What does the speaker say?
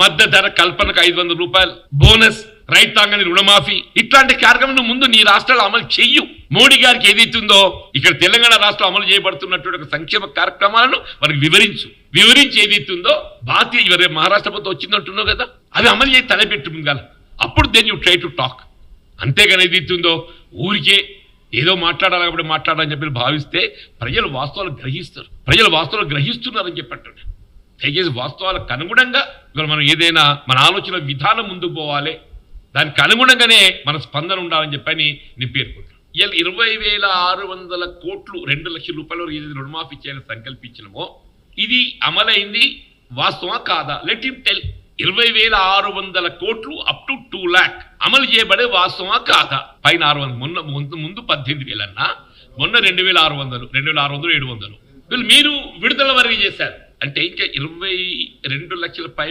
మద్ద ధర కల్పనకు ఐదు వందల రూపాయలు బోనస్ రైతాంగని రుణమాఫీ ఇట్లాంటి కార్యక్రమం ముందు నీ రాష్ట్రాలు అమలు చెయ్యు. మోడీ గారికి ఏదైతుందో ఇక్కడ తెలంగాణ రాష్ట్రం అమలు చేయబడుతున్నటువంటి ఒక సంక్షేమ కార్యక్రమాలను మనకు వివరించు. వివరించి ఏదైతుందో భారతీయ ఇవరే మహారాష్ట్ర ప్రభుత్వం వచ్చిందంటున్నావు కదా అవి అమలు చేసి తలపెట్టు ముందుగా అప్పుడు then you try to talk అంతేగాని ఏదైతుందో ఊరికే ఏదో మాట్లాడాలి కాబట్టి మాట్లాడాలని చెప్పి భావిస్తే ప్రజలు వాస్తవాలు గ్రహిస్తారు. ప్రజలు వాస్తవాలు గ్రహిస్తున్నారని చెప్పంటున్నాను దయచేసి వాస్తవాలకు అనుగుణంగా ఇక్కడ మనం ఏదైనా మన ఆలోచన విధానం ముందుకు పోవాలి. దానికి అనుగుణంగానే మన స్పందన ఉండాలని చెప్పని నేను పేర్కొంటాను ఇవాళ ఇరవై వేల ఆరు వందల కోట్లు రెండు లక్షల రూపాయల వరకు ఏదైతే రుణమాఫీ చేయాలని సంకల్పించినమో ఇది అమలైంది వాస్తవా కాదా? లెట్ ఇమ్ టెల్ ఇరవై వేల ఆరు వందల కోట్లు అప్ టు టూ ల్యాక్ అమలు చేయబడే వాస్తవమా కాదా? పైన ఆరు వందలు మొన్న ముందు ముందు పద్దెనిమిది వేలన్నా మొన్న రెండు వేల ఆరు వందలు రెండు వేల ఆరు వందలు ఏడు వందలు. వీళ్ళు మీరు విడుదల వరకు చేశారు. అంటే ఇంకా ఇరవై రెండు లక్షల పై